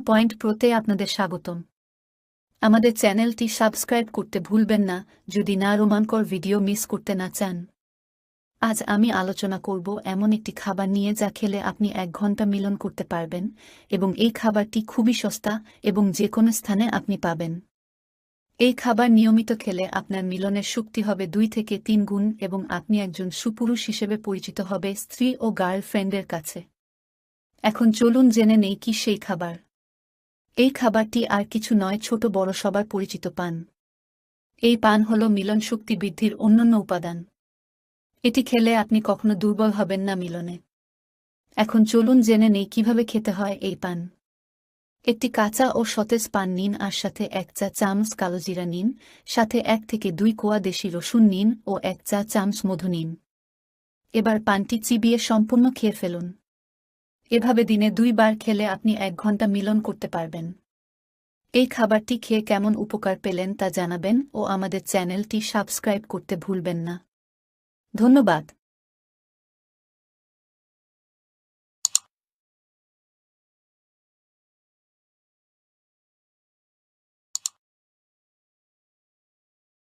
Point প্রোতে আপনাদের স্বাগতম। আমাদের চ্যানেলটি সাবস্ক্রাইব করতে ভুলবেন না, যদি না রোমাঞ্চকর ভিডিও মিস করতে না চান। আজ আমি আলোচনা করব এমন একটি খাবার নিয়ে যা খেলে আপনি এক ঘণ্টা মিলন করতে পারবেন এবং এই খাবারটি খুবই সস্তা এবং যে কোনো স্থানে আপনি পাবেন। এই খাবার নিয়মিত খেলে আপনার মিলনের শক্তি হবে দুই থেকে তিন গুণ এবং আপনি একজন সুপুরুষ হিসেবে পরিচিত হবে স্ত্রী ও গার্লফ্রেন্ডের কাছে। এখন চলুন জেনে নেই কি সেই খাবার। এই খাবারটি আর কিছু নয়, ছোট বড় সবার পরিচিত পান। এই পান হল মিলন শক্তি বৃদ্ধির অন্যান্য উপাদান। এটি খেলে আপনি কখনো দুর্বল হবেন না মিলনে। এখন চলুন জেনে নেই কীভাবে খেতে হয় এই পান। একটি কাঁচা ও সতেজ পান নিন আর সাথে এক চা চামচ কালোজিরা নিন, সাথে এক থেকে দুই কোয়া দেশি রসুন নিন ও এক চা চামচ মধু নিন। এবার পানটি চিবিয়ে সম্পূর্ণ খেয়ে ফেলুন। এভাবে দিনে দুইবার খেলে আপনি এক ঘণ্টা মিলন করতে পারবেন। এই খাবারটি খেয়ে কেমন উপকার পেলেন তা জানাবেন ও আমাদের চ্যানেলটি সাবস্ক্রাইব করতে ভুলবেন না। ধন্যবাদ।